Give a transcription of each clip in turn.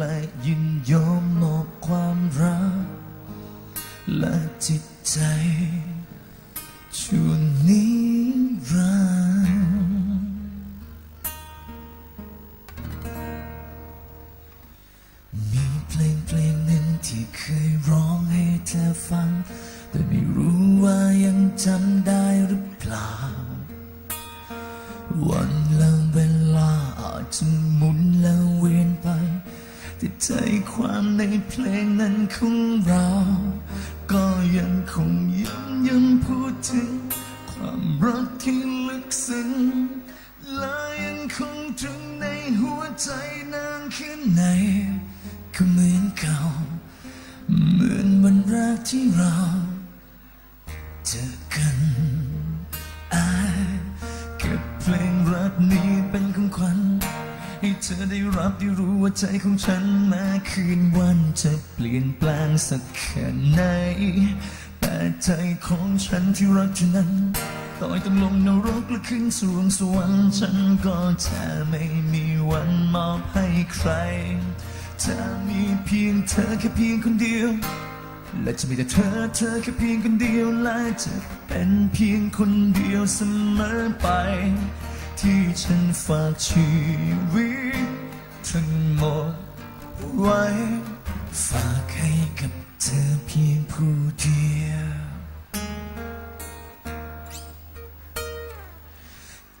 และยินยอมมอบความรัก และจิตใจชั่วนิรันดร์มีเพลงเพลงหนึ่งที่เคยร้องให้เธอฟัง แต่ไม่รู้ว่ายังจำได้หรือเปล่า วันและเวลาอาจจะ ใจความในเพลงนั้นของเรา ก็ยังคงย้ำย้ำพูดถึง ความรักที่ลึกซึ้งและยังคงตรึงในหัวใจนานแค่ไหนก็เหมือนเก่า เหมือนวันแรกที่เราเจอกันอาเก็บเพลงรักนี้เป็นของขวัญ ธอได้รับได้รู้ว่าใจของฉันม้คืนวันจะเปลี่ยนแปลงสักแค่ไหน แต่ใจของฉันที่รักเธอนั้นต่อยต้องลงนรกและขึ้นสวงสวรรค์ฉันก็จะไม่มีวันมอบให้ใครจะมีเพียงเธอแค่เพียงคนเดียว และจะมีแต่เธอเธอแค่เพียงคนเดียวและจะเป็นเพียงคนเดียวเสมอไป ที่ฉันฝากชีวิตทั้งหมดไว้ ฝากให้กับเธอเพียงผู้เดียว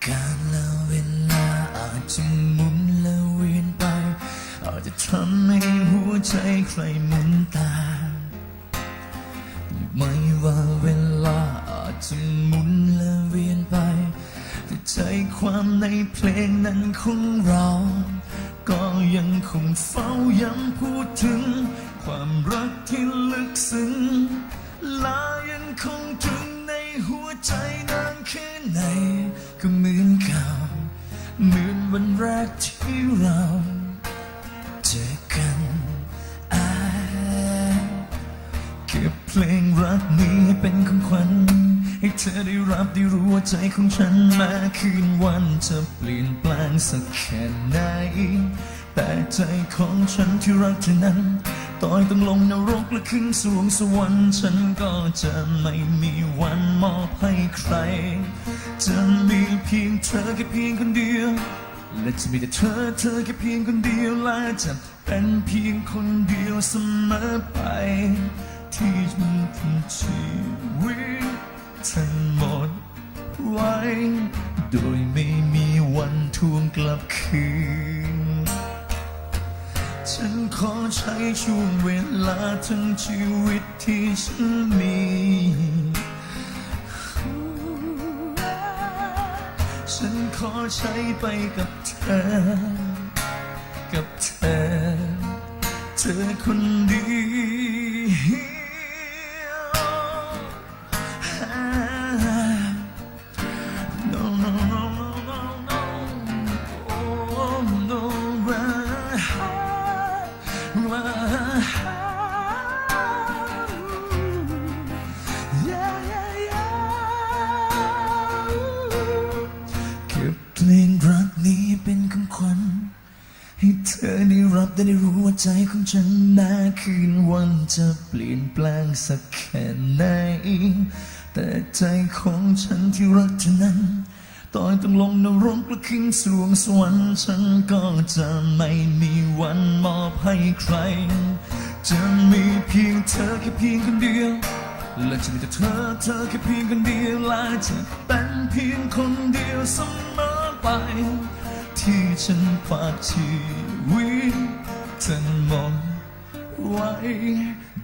การและเวลาอาจจะหมุนและเวียนไป อาจจะทำให้หัวใจใครหมุนตามไม่ ความในเพลงนั้นของเรา ก็ยังคงเฝ้าย้ำพูดถึง ความรักที่ลึกซึ้งละยังคงตรึงในหัวใจนานแค่ไหน ก็เหมือนเก่าเหมือนวันแรกที่เราเจอกันอาเก็บเพลงรักนี้เป็นของขวัญ ให้เธอได้รับได้รู้ว่าใจของฉันม้คืนวันจะเปลี่ยนแปลงสักแค่ไหน แต่ใจของฉันที่รักเธอนั้นต่อยต้องลงนรกและขึ้นสวงสวรรค์ฉันก็จะไม่มีวันมอบให้ใคร จะมีเพียงเธอแค่เพียงคนเดียว และจะมีแต่เธอเธอแค่เพียงคนเดียวและจะเป็นเพียงคนเดียวเสมอไป ที่มันทิ้งชีวิต ทั้งหมดไว้ โดยไม่มีวันทวงกลับคืน ฉันขอใช้ช่วงเวลาทั้งชีวิตที่ฉันมี ฉันขอใช้ไปกับเธอ กับเธอ เธอคนดี ธอได้รับได้รู้ว่าใจของฉันแม้คืนวันจะเปลี่ยนแปลงสักแค่ไหน แต่ใจของฉันที่รักเธอนั้นตอนต้องลงนรกและขึ้นสวงสวรรค์ฉันก็จะไม่มีวันมอบให้ใคร จะมีเพียงเธอแค่เพียงคนเดียว และจะมีแต่เธอเธอแค่เพียงคนเดียวและจะเป็นเพียงคนเดียวเสมอไป ที่ฉันฝากชี วิตทั้งหมดไว้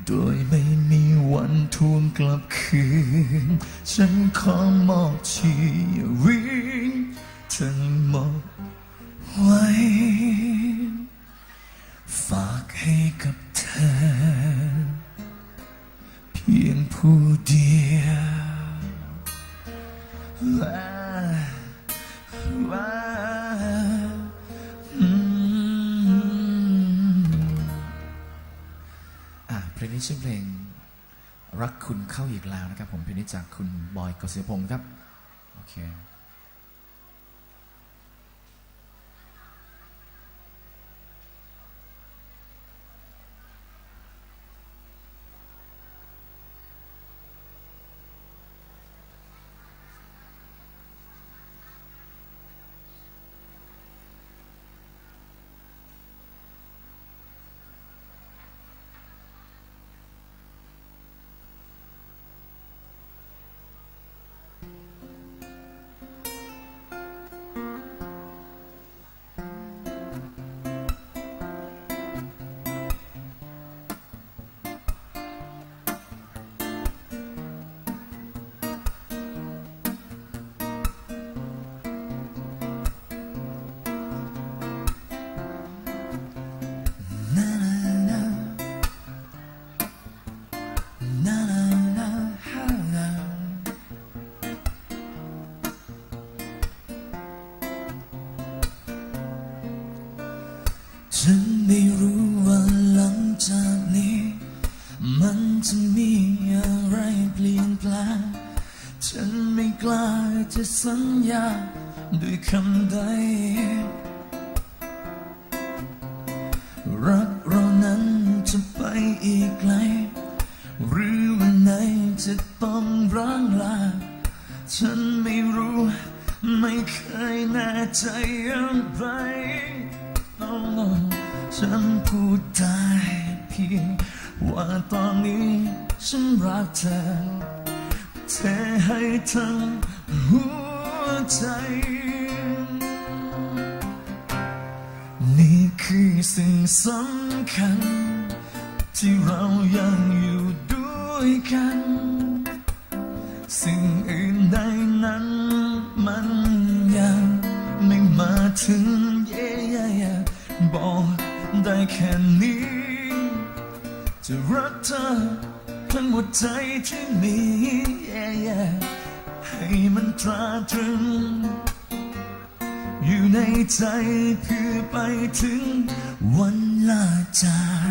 โดยไม่มีวันทวงกลับคืน ฉันขอมอบชีวิตทั้งหมดไว้ ฝากให้กับเธอ เพียงผู้เดียว ชื่อเพลงรักคุณเข้าอีกแล้วนะครับ ผมเพลงนี้จากคุณบอยกฤษพงศ์ครับ โอเค うん。 ฉันไม่รู้ว่าหลังจากนี้ มันจะมีอะไรเปลี่ยนแปลง ฉันไม่กล้าจะสัญญาด้วยคำใด รักเรานั้จะไปอีกไกล หรือวันไหนจะต้องร้างลา ฉันไม่รู้ ไม่เคยแน่ใจอย่างไร Oh no. ฉันพูดได้เพียง ว่าตอนนี้ฉันรักเธอเทให้ทั้งหัวใจ นี่คือสิ่งสำคัญ ที่เรายังอยู่ด้วยกัน สิ่งอื่นใดนั้นมันยังไม่มาถึง แค่นี้ จะรักเธอทั้งหมดใจที่มี yeah, yeah ให้มันตราตรึง อยู่ในใจเพื่อไปถึงวันลาจาก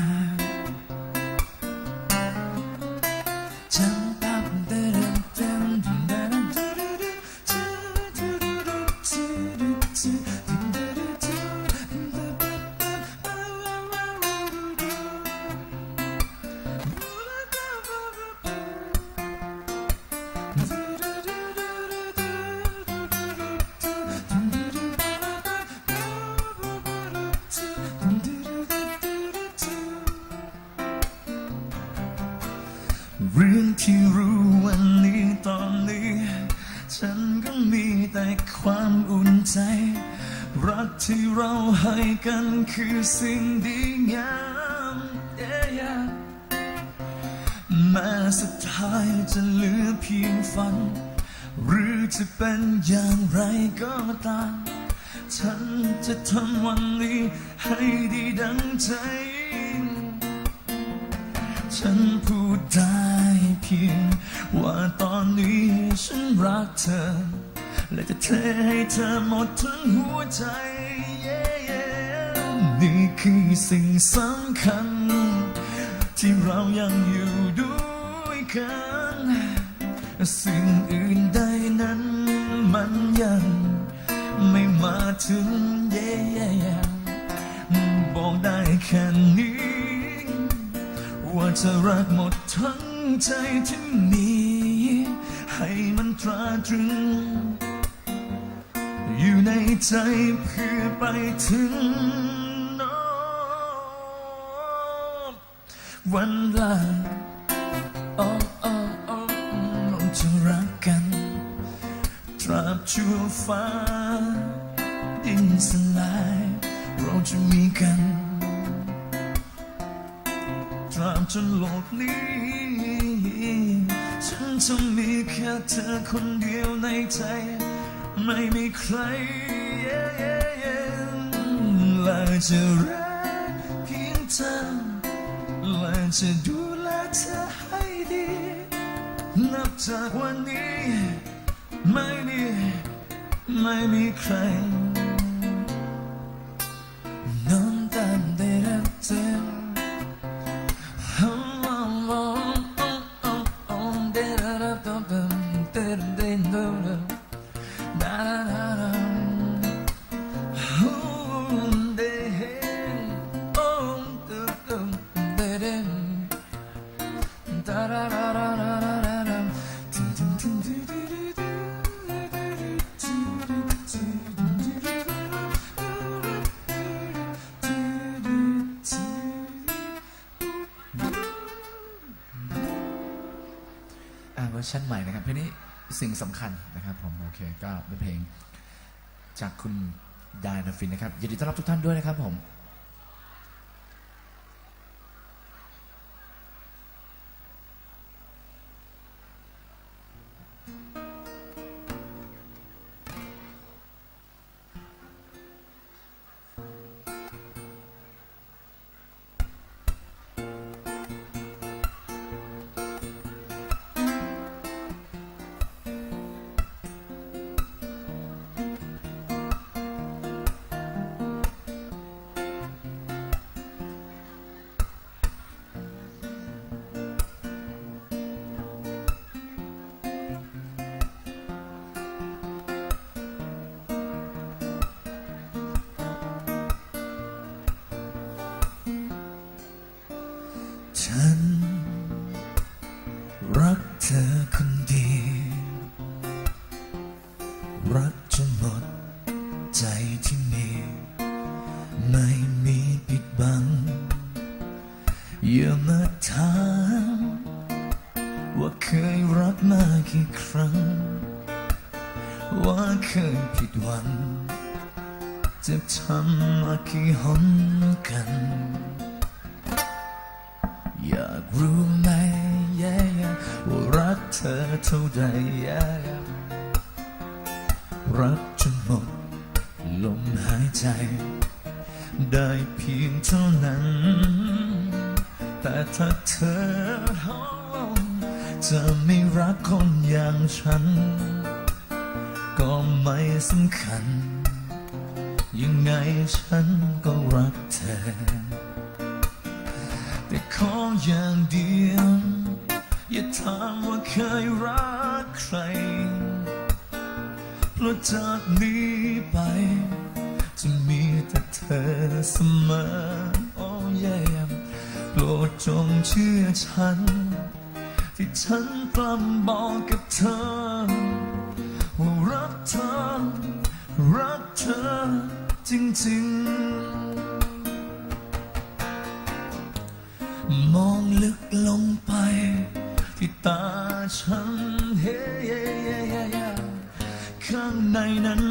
เรื่องที่รู้วันนี้ตอนนี้ ฉันก็มีแต่ความอุ่นใจ รักที่เราให้กันคือสิ่งดีงาม yeah, yeah แม้สุดท้ายจะเหลือเพียงฝัน หรือจะเป็นอย่างไรก็ตาม ฉันจะทำวันนี้ให้ดีดังใจ ฉันพูดได้ เพียง ว่าตอนนี้ฉันรักเธอ และจะเทให้เธอหมดทั้งหัวใจ yeah, yeah นี่คือสิ่งสำคัญ ที่เรายังอยู่ด้วยกัน สิ่งอื่นใดนั้นมันยังไม่มาถึง yeah, yeah บอกได้แค่นี้ ว่าจะรักหมดทั้ง ใจที่มี ให้มันตราตรึง อยู่ในใจเพื่อไปถึงน้นวันลาโอ้โอ้โอ้เราจะรักกัน ตราบชั่วฟ้า ดินสลาย เราจะมีกัน ตราบจนโลกนี้ ฉันจะมีแค่เธอคนเดียวในใจ ไม่มีใคร yeah, yeah, yeah และจะรักเพียงเธอและจะดูแลเธอให้ดี นับจากวันนี้ ไม่มี ไม่มีใคร เวอร์ชันใหม่นะครับเพลงนี้สิ่งสำคัญนะครับผมโอเคก็เป็นเพลงจากคุณดานาฟินนะครับยินดีต้อนรับทุกท่านด้วยนะครับผม รักจนหมดลมหายใจ ได้เพียงเท่านั้น แต่ถ้าเธอจะไม่รักคนอย่างฉัน ก็ไม่สำคัญ ยังไงฉันก็รักเธอ แต่ขออย่างเดียว อย่าถามว่าเคยรักใคร ราะจากนี้ไป จะมีแต่เธอเสมอ โอ้ยโปรดจงเชื่อฉัน ที่ฉันกล้ำบอกกับเธอ ว่ารักเธอ รักเธอจริงๆ มองลึก ข้า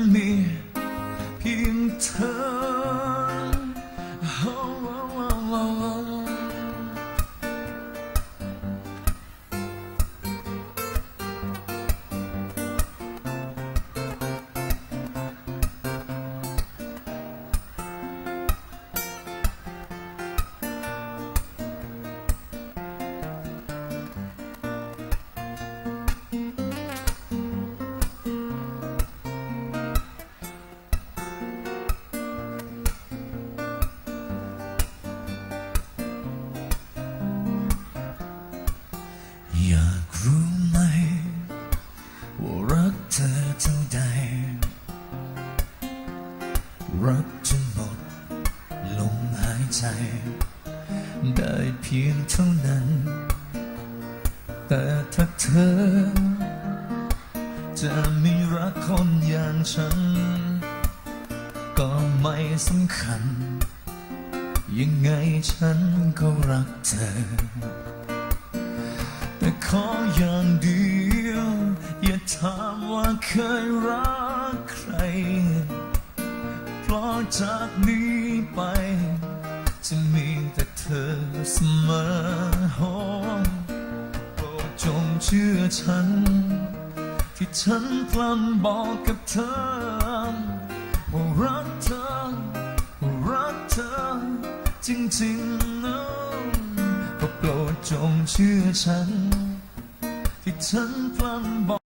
ใจ ได้เพียงเท่านั้น แต่ถ้าเธอ จะมีรักคนอย่างฉัน ก็ไม่สำคัญ ยังไงฉันก็รักเธอ แต่ขออย่างเดียว อย่าถามว่าเคยรักใคร เพราะจากนี้ไป จะมีแต่เธอเสมอโอ้โปรดจงเชื่อฉัน ที่ฉันพลันบอกกับเธอว่ารักเธอว่ารักเธอ จริงๆนะก็โปรดจงเชื่อฉัน ที่ฉันพลันบอก